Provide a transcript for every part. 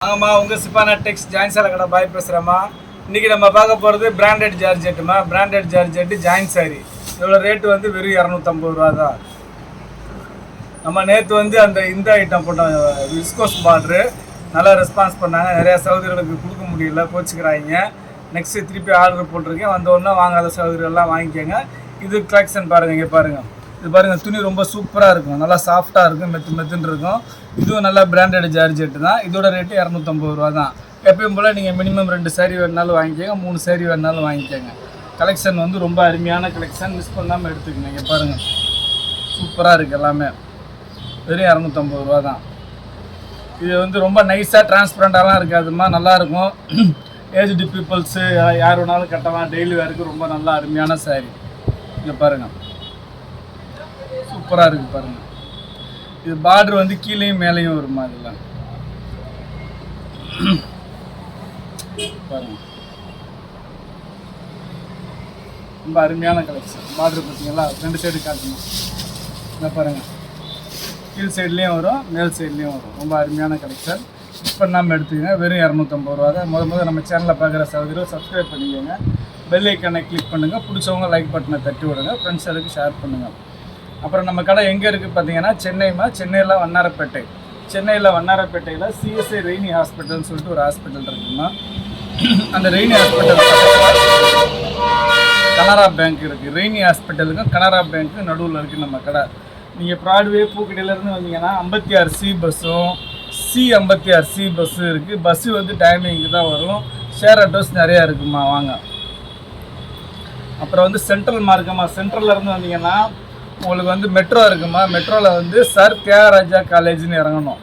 ஆமாம்மா உங்கள் சிப்பானா டெக்ஸ் ஜாயின் கடை பாய் பேசுகிறேம்மா இன்றைக்கி நம்ம பார்க்க போகிறது பிராண்டட் ஜார்ஜெட்டுமா பிராண்டட் ஜார்ஜெட்டு ஜாயின் சாரி இதோட ரேட்டு வந்து வெறும் இரநூத்தம்பது ரூபா தான் நம்ம நேற்று வந்து அந்த இந்த ஐட்டம் போட்டோம் விஸ்கோஸ் பார்ட்ரு நல்லா ரெஸ்பான்ஸ் பண்ணாங்க. நிறையா சகோதரிகளுக்கு கொடுக்க முடியல கோச்சிக்கிறாங்க நெக்ஸ்ட்டு திருப்பி ஆர்டர் போட்டிருக்கேன். வந்தோடனே வாங்காத சகோதரிகள்லாம் வாங்கிக்கோங்க. இது கலெக்ஷன் பாருங்கள் இங்கே பாருங்கள் இது பாருங்கள் துணி ரொம்ப சூப்பராக இருக்கும். நல்லா சாஃப்டாக இருக்கும் மெத்து மெத்துன்னு இருக்கும். இதுவும் நல்லா பிராண்டட் ஜார்ஜெட்டு தான். இதோட ரேட்டு இரநூத்தம்பது ரூபா தான். எப்பயும் போல் நீங்கள் மினிமம் ரெண்டு சேரீ வேணுனாலும் வாங்கிக்கோங்க மூணு சேரீ வேணுனாலும் வாங்கிக்கோங்க. கலெக்ஷன் வந்து ரொம்ப அருமையான கலெக்ஷன் மிஸ் பண்ணாமல் எடுத்துக்கணும் இங்கே பாருங்கள் சூப்பராக இருக்குது எல்லாமே. வெறும் இரநூத்தம்பது ரூபா தான். இது வந்து ரொம்ப நைஸாக டிரான்ஸ்பரண்ட்டாலாம் இருக்காதுமா நல்லாயிருக்கும் ஏஜ்டு பீப்புள்ஸு யார் வேணாலும் கட்டலாம். டெய்லி வேருக்கு ரொம்ப நல்லா அருமையான சேரீ இங்கே பாருங்கள் சூப்பராக இருக்குது பாருங்கள் இது பார்டர் வந்து கீழேயும் மேலேயும் வருமா மாதிரிலாம். பாருங்கள் ரொம்ப அருமையான கலெக்ஷன் பார்டர் பார்த்தீங்களா? ரெண்டு சைடு காட்டணும் இதை பாருங்கள் கீழ் சைட்லேயும் வரும் மேல் சைட்லேயும் வரும். ரொம்ப அருமையான கலெக்ஷன் இப்போ நம்ம எடுத்துக்கோங்க. வெறும் இரநூத்தம்பது ரூபா தான். முத முதல் நம்ம சேனலில் பார்க்குற சகோதரர் சப்ஸ்கிரைப் பண்ணிக்கோங்க. பெல் ஐக்கனை கிளிக் பண்ணுங்கள் பிடிச்சவங்க லைக் பட்டனை தட்டி விடுங்க. ஃப்ரெண்ட்ஸ் எதுக்கு ஷேர் பண்ணுங்கள் அப்புறம் நம்ம கடை எங்கே இருக்குது பார்த்தீங்கன்னா சென்னைமா சென்னையில் வண்ணாரப்பேட்டை. சென்னையில் வண்ணாரப்பேட்டையில் சிஎஸ்ஐ ரெய்னி ஹாஸ்பிட்டல்னு சொல்லிட்டு ஒரு ஹாஸ்பிட்டல் இருக்குமா அந்த ரெய்னி ஹாஸ்பிட்டல் கனரா பேங்க் இருக்குது ரெய்னி ஹாஸ்பிட்டலுக்கும் கனரா பேங்க்கு நடுவில் இருக்குது நம்ம கடை. நீங்கள் ப்ராட்வே பூக்கடையிலேருந்து வந்தீங்கன்னா ஐம்பத்தி ஆறு சி பஸ்ஸும் சி ஐம்பத்தி ஆறு சி பஸ்ஸும் இருக்குது பஸ்ஸு வந்து டைமிங்க்கு தான் வரும். ஷேர் ஆட்டோஸ் நிறையா இருக்குமா வாங்க. அப்புறம் வந்து சென்ட்ரல் மார்க்கம்மா. சென்ட்ரல்ல இருந்து வந்தீங்கன்னா உங்களுக்கு வந்து மெட்ரோ இருக்குமா? மெட்ரோவில் வந்து சர் தியாகராஜா காலேஜ்னு இறங்கணும்.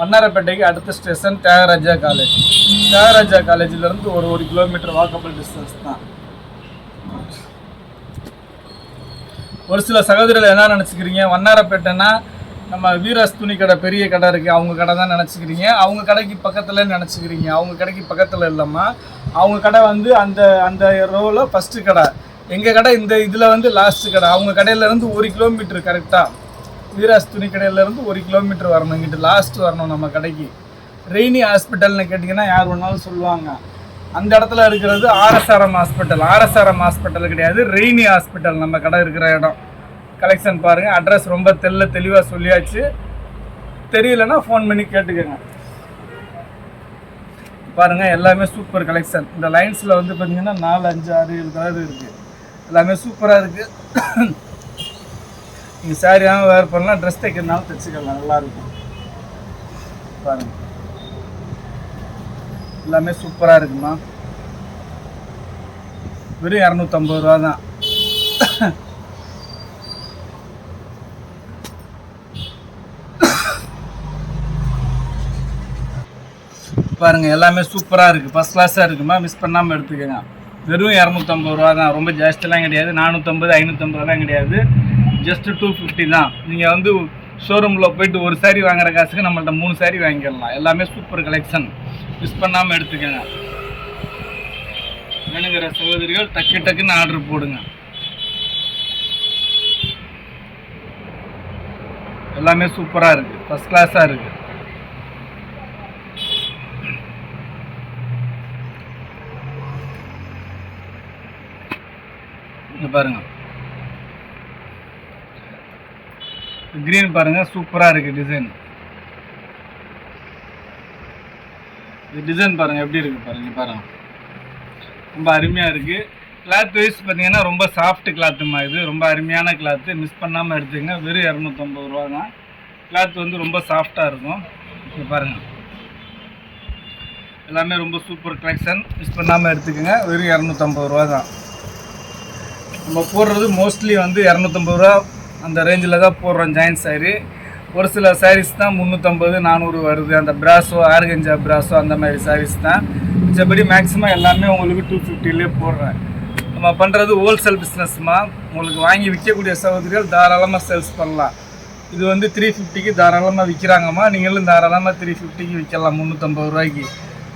வண்ணாரப்பேட்டைக்கு அடுத்த ஸ்டேஷன் தியாகராஜா காலேஜ் தியாகராஜா காலேஜிலேருந்து ஒரு ஒரு கிலோமீட்டர் வாக்கபிள் டிஸ்டன்ஸ் தான். ஒரு சில சகோதரர்கள் என்ன நினச்சிக்கிறீங்க? வண்ணாரப்பேட்டைன்னா நம்ம வீராஸ் துணி கடை பெரிய கடை இருக்குது அவங்க கடை தான் நினச்சிக்கிறீங்க. அவங்க கடைக்கு பக்கத்தில் நினச்சிக்கிறீங்க. அவங்க கடைக்கு பக்கத்தில் இல்லாமல் அவங்க கடை வந்து அந்த அந்த ரோவில் ஃபஸ்ட்டு கடை. எங்கள் கடை இந்த இதில் வந்து லாஸ்ட்டு கடை. அவங்க கடையிலேருந்து ஒரு கிலோமீட்டர் கரெக்டாக வீராஸ் துணி கடையிலேருந்து ஒரு கிலோமீட்டர் வரணும். இங்கிட்டு லாஸ்ட் வரணும் நம்ம கடைக்கு. ரெய்னி ஹாஸ்பிட்டல்னு கேட்டிங்கன்னா யார் வேணாலும் சொல்லுவாங்க. அந்த இடத்துல இருக்கிறது ஆர்எஸ்ஆர்எம் ஹாஸ்பிட்டல் ஆர்எஸ்ஆர்எம் ஹாஸ்பிட்டல் கிடையாது. ரெய்னி ஹாஸ்பிட்டல் நம்ம கடை இருக்கிற இடம். கலெக்ஷன் பாருங்கள் அட்ரஸ் ரொம்ப தெல்ல தெளிவாக சொல்லியாச்சு. தெரியலன்னா ஃபோன் பண்ணி கேட்டுக்கோங்க. பாருங்கள் எல்லாமே சூப்பர் கலெக்ஷன் இந்த லைன்ஸில் வந்து பார்த்தீங்கன்னா நாலு அஞ்சு ஆறு ஏழு கலர் இருக்குது எல்லாமே சூப்பராக இருக்குது நீங்கள் சாரியாக வேர் பண்ணலாம் ட்ரெஸ் தைக்கிறதுனாலும் தைச்சிக்கலாம் நல்லாயிருக்கும் பாருங்கள் எல்லாமே சூப்பராக இருக்குமா? வெறும் இரநூத்தம்பது ரூபா தான். பாருங்கள் எல்லாமே சூப்பராக இருக்குது ஃபஸ்ட் கிளாஸாக இருக்குமா? மிஸ் பண்ணாமல் எடுத்துக்கோங்க. வெறும் இரநூத்தம்பது ரூபா தான். ரொம்ப ஜாஸ்திலாம் கிடையாது. நானூற்றம்பது ஐநூற்றம்பதுலாம் கிடையாது. ஜஸ்ட்டு டூ ஃபிஃப்டி தான். நீங்கள் வந்து ஷோரூமில் போயிட்டு ஒரு சாரி வாங்குற காசுக்கு நம்மள்ட்ட மூணு சாரி வாங்கிடலாம். எல்லாமே சூப்பர் கலெக்ஷன் மிஸ் பண்ணாமல் எடுத்துக்கோங்க. வேணுங்கிற சகோதரிகள் டக்கு டக்குன்னு ஆர்டர் போடுங்க. எல்லாமே சூப்பராக இருக்குது ஃபஸ்ட் கிளாஸாக இருக்குது இது பாருங்க. கிரீன் பாருங்க சூப்பரா இருக்கு டிசைன் இது டிசைன் பாருங்க எப்படி இருக்கு பாருங்க பாருங்கள் பாருங்க. ரொம்ப அருமையா இருக்கு. கிளாத் வைஸ் பார்த்தீங்கன்னா ரொம்ப சாஃப்ட் கிளாத்துமா இது. ரொம்ப அருமையான கிளாத்து மிஸ் பண்ணாமல் எடுத்துங்க வெறும் இரநூத்தம்பது ரூபா தான் கிளாத் வந்து ரொம்ப சாஃப்டாக இருக்கும். இப்போ பாருங்க. எல்லாமே ரொம்ப சூப்பர் கலெக்ஷன் மிஸ் பண்ணாமல் எடுத்துக்கோங்க. வெறும் இரநூத்தம்பது ரூபா தான் நம்ம போடுறது மோஸ்ட்லி வந்து இரநூத்தம்பது ரூபா. அந்த ரேஞ்சில் தான் போடுறோம் ஜாயின் சாரி ஒரு சில சாரீஸ் தான் முந்நூற்றம்பது நானூறு வருது. அந்த பிராஸோ ஆர்கஞ்சா பிராஸோ அந்த மாதிரி சாரீஸ் தான். மிச்சபடி மேக்ஸிமம் எல்லாமே உங்களுக்கு டூ ஃபிஃப்டிலே போடுறேன். நம்ம பண்ணுறது ஹோல்சேல் பிஸ்னஸ்மா உங்களுக்கு வாங்கி விற்கக்கூடிய சகோதரிகள் தாராளமாக சேல்ஸ் பண்ணலாம். இது வந்து த்ரீ ஃபிஃப்டிக்கு தாராளமாக விற்கிறாங்கம்மா நீங்களும் தாராளமாக த்ரீ ஃபிஃப்டிக்கு விற்கலாம் முந்நூற்றம்பது ரூபாய்க்கு.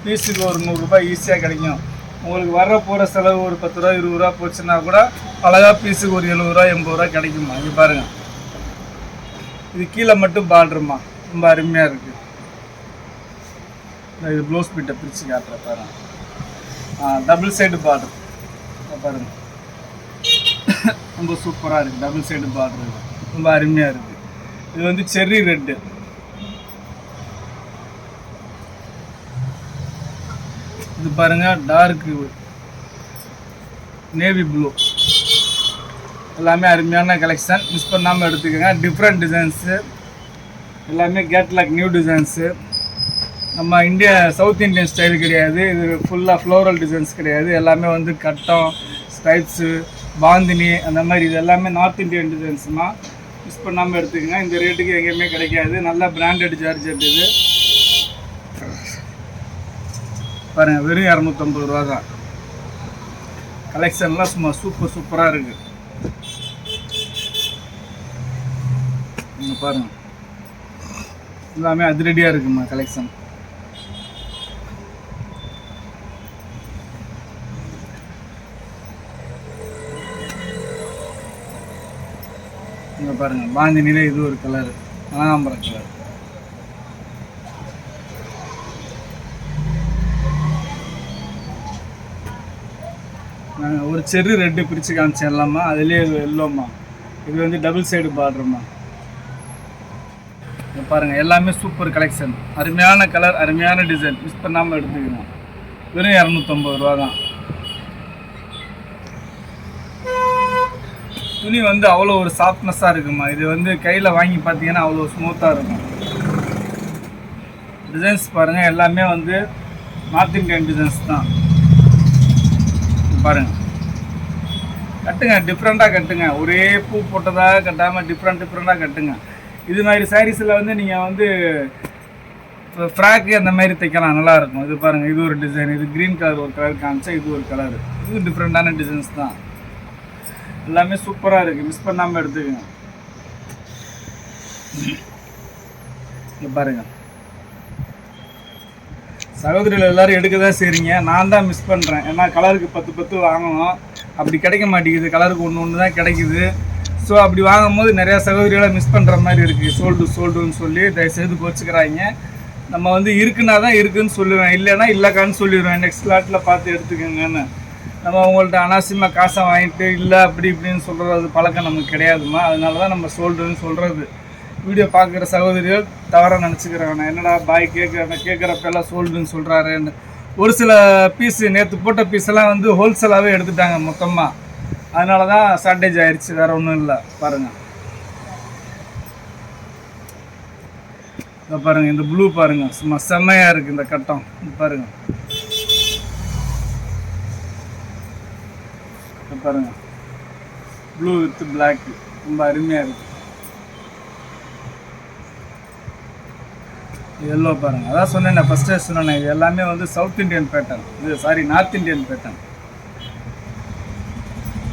பீஸுக்கு ஒரு நூறுரூபா ஈஸியாக கிடைக்கும். உங்களுக்கு வர போகிற செலவு ஒரு பத்து ரூபா இருபது ரூபா போச்சுன்னா கூட அழகாக பீஸுக்கு ஒரு எழுபது ரூபா எண்பது ரூபா கிடைக்குமா இங்கே பாருங்கள் இது கீழே மட்டும் பார்டருமா ரொம்ப அருமையாக இருக்குது இந்த இது ப்ளவுஸ் பிட்டை பிரித்து காட்டுற பாருங்க. டபுள் சைடு பார்டர் பாருங்க. ரொம்ப சூப்பராக இருக்குது டபுள் சைடு பார்டர் ரொம்ப அருமையாக இருக்குது இது வந்து செர்ரி ரெட்டு பாருங்கள் டார்க் நேவி ப்ளூ எல்லாமே அருமையான கலெக்ஷன் மிஸ் பண்ணாமல் எடுத்துக்கோங்க. டிஃப்ரெண்ட் டிசைன்ஸு எல்லாமே கேட்லாக் நியூ டிசைன்ஸு நம்ம இந்தியா சவுத் இந்தியன் ஸ்டைல் கிடையாது. இது ஃபுல்லாக ஃப்ளோரல் டிசைன்ஸ் கிடையாது. எல்லாமே வந்து கட்டம் ஸ்டைப்ஸு பாந்தினி அந்த மாதிரி இது எல்லாமே நார்த் இந்தியன் டிசைன்ஸ்மா மிஸ் பண்ணாமல் எடுத்துக்கோங்க. இந்த ரேட்டுக்கு எங்கேயுமே கிடைக்காது. நல்ல பிராண்டட் சார்ஜர் இது. பாருங்கள் வெறும் இரநூத்தம்பது ரூபா தான். கலெக்ஷன்லாம் சும்மா சூப்பர் சூப்பராக இருக்குது நீங்கள் பாருங்கள் எல்லாமே அதிரடியாக இருக்குமா கலெக்ஷன் இங்க பாருங்க பாந்தினிலே இது ஒரு கலர் கனகாம்பரம் கலர் ஒரு செரு ரெட்டு பிரித்து காமிச்சு எல்லாமா அதுலேயே எல்லோம்மா. இது வந்து டபுள் சைடு பார்டருமா இங்க பாருங்க எல்லாமே சூப்பர் கலெக்ஷன் அருமையான கலர் அருமையான டிசைன் மிஸ் பண்ணாமல் எடுத்துக்கணும். வெறும் இரநூத்தம்பது ரூபா தான் துணி வந்து அவ்வளோ ஒரு சாஃப்ட்னஸாக இருக்குமா இது வந்து கையில் வாங்கி பார்த்தீங்கன்னா அவ்வளோ ஸ்மூத்தாக இருக்கும். டிசைன்ஸ் பாருங்கள் எல்லாமே வந்து நார்த் இந்தியன் டிசைன்ஸ் தான். பாருங்கள் கட்டுங்க டிஃப்ரெண்ட்டாக கட்டுங்க. ஒரே பூ போட்டதாக கட்டாமல் டிஃப்ரெண்ட் டிஃப்ரெண்ட்டாக கட்டுங்க. இது மாதிரி சாரீஸில் வந்து நீங்கள் வந்து ஃப்ராக்கு அந்த மாதிரி தைக்கலாம் நல்லாயிருக்கும் இது பாருங்கள் இது ஒரு டிசைன் இது க்ரீன் கலர் ஒரு கலர் காமிச்சா இது ஒரு கலர் இது டிஃப்ரெண்ட்டான டிசைன்ஸ் தான். எல்லாமே சூப்பராக இருக்குது மிஸ் பண்ணாமல் எடுத்துக்கங்க. இங்கே பாருங்க. சகோதரிகள் எல்லோரும் எடுக்க தான் செய்கிறீங்க நான் தான் மிஸ் பண்ணுறேன் ஏன்னா கலருக்கு பத்து பத்து வாங்கணும். அப்படி கிடைக்க மாட்டேங்குது. கலருக்கு ஒன்று ஒன்று தான் கிடைக்குது. ஸோ அப்படி வாங்கும்போது நிறையா சகோதரிகளை மிஸ் பண்ணுற மாதிரி இருக்குது சோல்டு சோல்டுன்னு சொல்லி தயவுசெய்து கோச்சுக்கிறாங்க நம்ம வந்து இருக்குன்னா தான் இருக்குன்னு சொல்லுவேன். இல்லைன்னா இல்லைக்கான்னு சொல்லிடுவேன். நெக்ஸ்ட் லாட்டில் பார்த்து எடுத்துக்கோங்கன்னு. நம்ம அவங்கள்ட்ட அனாவசியமாக காசை வாங்கிட்டு இல்லை அப்படி இப்படின்னு சொல்கிறது பழக்கம் நமக்கு கிடையாதுமா அதனால தான் நம்ம சோல்டுன்னு சொல்கிறது வீடியோ பார்க்குற சகோதரிகள் தவறாக நினச்சிக்கிறாங்க. என்னடா பாய் கேட்குற கேட்குறப்பெல்லாம் சோல்டுன்னு சொல்கிறாருன்னு ஒரு சில பீஸு நேற்று போட்ட பீஸெல்லாம் வந்து ஹோல்சேலாகவே எடுத்துட்டாங்க மொத்தமாக அதனால தான் ஷார்ட்டேஜ் ஆயிடுச்சு வேறு ஒன்றும் இல்லை. பாருங்கள் இதை பாருங்கள் இந்த ப்ளூ பாருங்கள் சும்மா செம்மையாக இருக்குது இந்த கட்டம். பாருங்கள் பாருங்கள் ப்ளூ வித் Black. ரொம்ப அருமையாக இருக்குது எல்லோ பாருங்கள் அதான் சொன்னேன் ஃபஸ்ட்டே சொன்னேன் இது எல்லாமே வந்து சவுத் இந்தியன் பேட்டர்ன் இது சாரி நார்த் இந்தியன் பேட்டர்ன்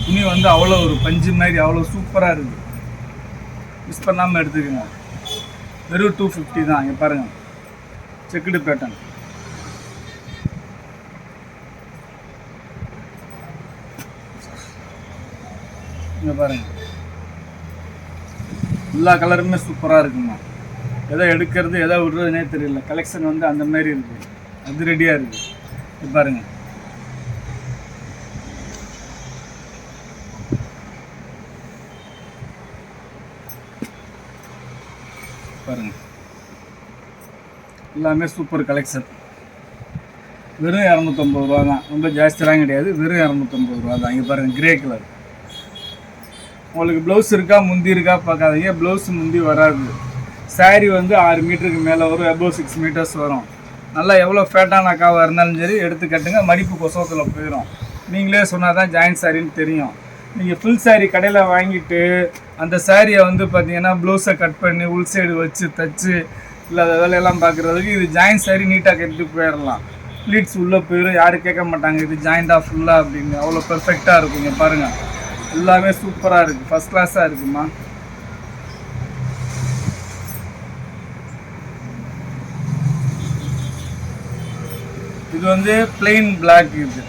துணி வந்து அவ்வளோ ஒரு பஞ்சு மாதிரி அவ்வளோ சூப்பராக இருக்குது மிஸ் பண்ணாமல் எடுத்துக்கோங்க. வெறும் டூ ஃபிஃப்டி தான் இங்கே பாருங்கள் செக்குடு பேட்டர்ன் இங்கே பாருங்கள் எல்லா கலருமே சூப்பராக இருக்குமா எதை எடுக்கிறது எதை விடுறதுனே தெரியல. கலெக்ஷன் வந்து அந்த மாதிரி இருக்குது அது ரெடியாக இருக்குது பாருங்கள் பாருங்க. பாருங்க. எல்லாமே சூப்பர் கலெக்ஷன் வெறும் இரநூத்தம்பது ரூபா தான். ரொம்ப ஜாஸ்தியெலாம் கிடையாது. வெறும் இரநூத்தம்பது ரூபா தான். இங்கே பாருங்கள் கிரே கலர் உங்களுக்கு ப்ளவுஸ் இருக்கா முந்தி இருக்கா பார்க்காதீங்க. ப்ளவுஸ் முந்தி வராது. Saree வந்து ஆறு மீட்டருக்கு மேலே வரும் எபோ சிக்ஸ் மீட்டர்ஸ் வரும். நல்லா எவ்வளோ ஃபேட்டான அக்காவாக இருந்தாலும் சரி எடுத்து கட்டுங்க. மடிப்பு கொசவத்தில் போயிடும் நீங்களே சொன்னால் தான் ஜாயின்ட் சாரின்னு தெரியும். நீங்கள் ஃபுல் saree கடையில் வாங்கிட்டு அந்த சாரியை வந்து பார்த்தீங்கன்னா ப்ளவுஸை கட் பண்ணி உள் சைடு வச்சு தச்சு இல்லாத வேலையெல்லாம் பார்க்குறதுக்கு இது ஜாயின்ட் சாரி நீட்டாக கட்டிட்டு போயிடலாம் ப்ளீட்ஸ் உள்ளே போயிடும் யாரும் கேட்க மாட்டாங்க இது ஜாயிண்டாக ஃபுல்லாக அப்படின்னு. அவ்வளோ பெர்ஃபெக்டாக இருக்கும் இங்க பாருங்கள் எல்லாமே சூப்பராக இருக்குது ஃபஸ்ட் கிளாஸாக இருக்குமா? இது வந்து பிளெயின் பிளாக் இது.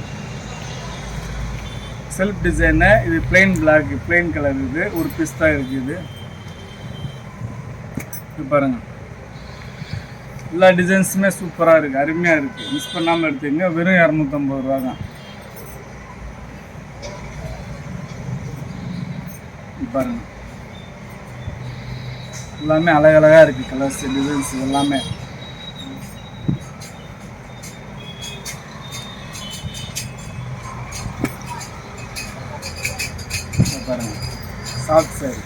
செல்ஃப் டிசைனு இது பிளெயின் பிளாக் பிளெயின் கலர் இது. ஒரு பீஸ் தான் இருக்குது இது பாருங்கள் பாருங்க. எல்லா டிசைன்ஸுமே சூப்பராக இருக்குது அருமையாக இருக்குது மிஸ் பண்ணாமல் எடுத்துக்கங்க. வெறும் இரநூத்தம்பது ரூபா தான். பாருங்க. எல்லாமே அழகழகாக இருக்குது கலர்ஸ் டிசைன்ஸ் எல்லாமே இங்க பாருங்க ஆஃப் சாரி.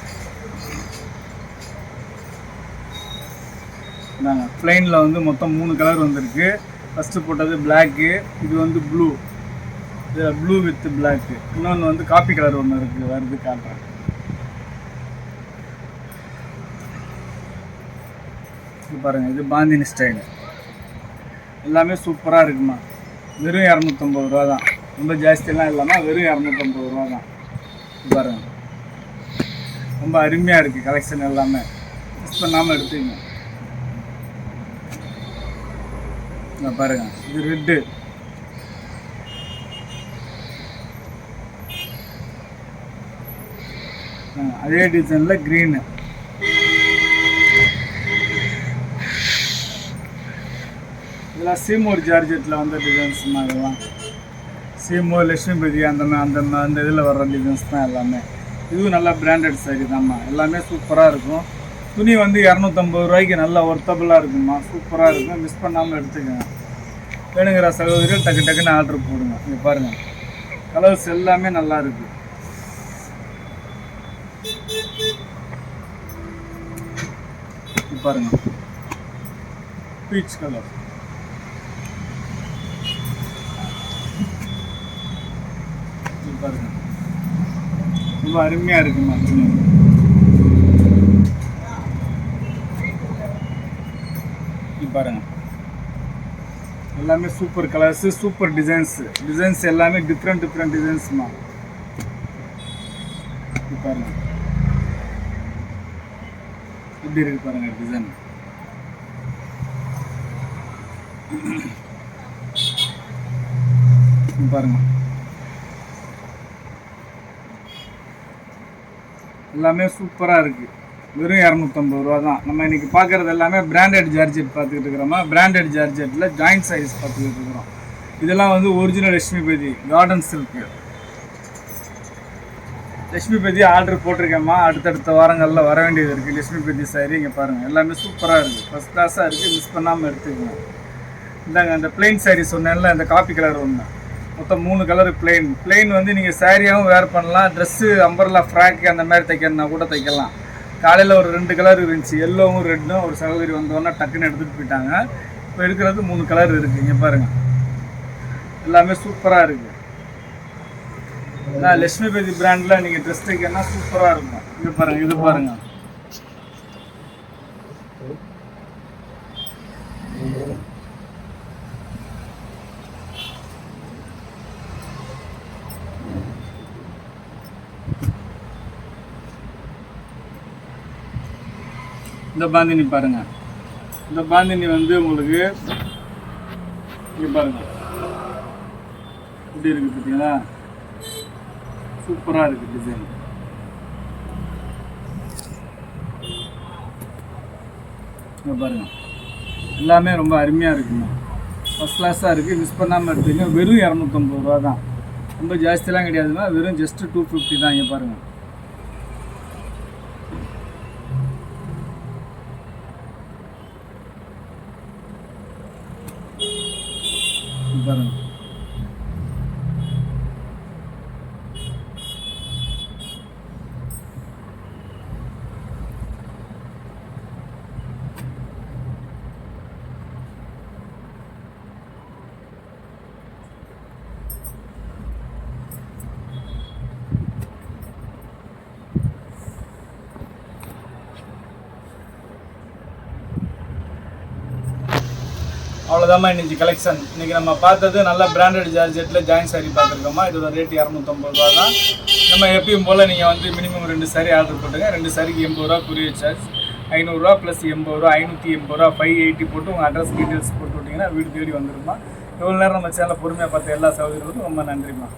இந்தாங்க ப்ளைனில் வந்து மொத்தம் மூணு கலர் வந்திருக்கு. ஃபஸ்ட்டு போட்டது பிளாக்கு இது வந்து ப்ளூ இது ப்ளூ வித் பிளாக்கு இன்னொன்று வந்து காப்பி கலர் ஒன்று இருக்குது வருது காட்டுறேன். இது பாருங்கள் இது பாந்தினி ஸ்டைலு எல்லாமே சூப்பராக இருக்குமா? வெறும் இரநூத்தம்பது ரூபா தான் ரொம்ப ஜாஸ்தியெல்லாம் இல்லாமல் வெறும் இரநூத்தம்பது ரூபா தான் பாருங்கள் பாருங்க. ரொம்ப அருமையாக இருக்குது கலெக்ஷன் எல்லாமே. மிஸ் பண்ணாமல் எடுத்துக்கங்க இங்கே பாருங்க இது ரெட்டு அதே டிசைனில் க்ரீனு இதெல்லாம் சீமோர் ஜார்ஜெட்டில் வந்த டிசைன்ஸ் அதெல்லாம் சீமூர் லட்சுமிபதி அந்த அந்த அந்த இதில் வர்ற டிசைன்ஸ் தான் எல்லாமே. இதுவும் நல்லா பிராண்டட் சாரி தான்மா. எல்லாமே சூப்பராக இருக்கும். துணி வந்து இரநூத்தம்பது ரூபாய்க்கு நல்லா ஒர்த்தபுளாக இருக்குமா சூப்பராக இருக்கும். மிஸ் பண்ணாமல் எடுத்துக்கோங்க. வேணுங்கிற சகோதரிகள் டக்கு டக்குன்னு ஆர்டர் போடுங்க. இங்கே பாருங்கள் கலர்ஸ் எல்லாமே நல்லா இருக்கு. பாருங்க. பீச் கலர் பாருங்க. ரொம்ப அருமையாக இருக்குமா துணி பாருங்க. எல்லாமே super colours super designs designs எல்லாமே டிஃப்ரெண்ட் டிஃப்ரெண்ட் டிசைன்ஸ்மா பாருங்க. எப்படி இருக்கு பாருங்க டிசைன் பாருங்க. எல்லாமே சூப்பராக இருக்குது வெறும் இரநூத்தம்பது ரூபா தான். நம்ம இன்றைக்கி பார்க்குறது எல்லாமே பிராண்டட் ஜார்ஜெட் பார்த்துக்கிட்டு இருக்கிறோமா? பிராண்டட் ஜார்ஜெட்டில் ஜாயிண்ட் சைஸ் பார்த்துக்கிட்டு இருக்கிறோம். இதெல்லாம் வந்து original Lakshmipathi garden silk Lakshmipathi order போட்டிருக்கேம்மா. அடுத்தடுத்த வாரங்களில் வர வேண்டியது இருக்குது லட்சுமிபதி சாரி இங்கே பாருங்கள் எல்லாமே சூப்பராக இருக்குது ஃபஸ்ட் கிளாஸாக இருக்குது மிஸ் பண்ணாமல் எடுத்துக்கோங்க. இந்தாங்க அந்த பிளெயின் சாரி சொன்னேன்ல இந்த காப்பி கலர் ஒன்று மொத்தம் மூணு கலர் பிளெயின் பிளெயின் வந்து நீங்கள் சேரீயாகவும் வேர் பண்ணலாம். ட்ரெஸ்ஸு அம்பர்லா ஃப்ராக் அந்த மாதிரி தைக்கிறதுனா கூட தைக்கலாம். காலையில் ஒரு ரெண்டு கலர் இருந்துச்சு. எல்லோவும் ரெட்டும் ஒரு சகோதரி வந்தோடனே டக்குன்னு எடுத்துகிட்டு போயிட்டாங்க. இப்போ எடுக்கிறது மூணு கலர் இருக்குது இங்கே பாருங்கள் எல்லாமே சூப்பராக இருக்குது நான் லட்சுமிபதி பிராண்டில் நீங்கள் ட்ரெஸ் தைக்கணும்னா சூப்பராக இருக்கும். இங்கே பாருங்கள் இது பாருங்கள் இந்த பாந்தினி பாருங்க. இந்த பாந்தினி வந்து உங்களுக்கு இங்கே பாருங்க. எப்படி இருக்கு பார்த்தீங்களா சூப்பராக இருக்கு டிசைன் இங்கே பாருங்க. எல்லாமே ரொம்ப அருமையாக இருக்குங்க. ஃபஸ்ட் கிளாஸாக இருக்குது மிஸ் பண்ணாமல் எடுத்துங்க வெறும் இரநூத்தம்பது ரூபா தான் ரொம்ப ஜாஸ்திலாம் கிடையாதுன்னா வெறும் ஜஸ்ட் டூ ஃபிஃப்டி தான். இங்கே பாருங்கள் இங்க அவ்வளோதாம்மா இன்னைக்கு கலெக்ஷன் இன்னைக்கு நம்ம பார்த்தது நல்ல பிராண்டட் ஜார்ஜெட்டில் ஜாயின் சாரி பார்த்துருக்கோமா இதோட ரேட் இரநூத்தம்பது ரூபா தான் நம்ம எப்பயும் போல் நீங்கள் வந்து மினிமம் ரெண்டு சாரி ஆர்டர் போட்டுங்க. ரெண்டு சாரிக்கு எண்பது ரூபா குரியர் சார்ஜ் ஐநூறுரூவா ப்ளஸ் எண்பது ரூபா ஐநூற்றி எண்பது ரூபா ஃபைவ் எயிட்டி போட்டு உங்கள் அட்ரஸ் டீட்டெயில்ஸ் போட்டு விட்டிங்கன்னா வீடு தேடி வந்துருமா இவ்வளோ நேரம் நம்ம சேனலை பொறுமையாக பார்த்த எல்லா சகோதரர்களுக்கும் ரொம்ப நன்றிம்மா.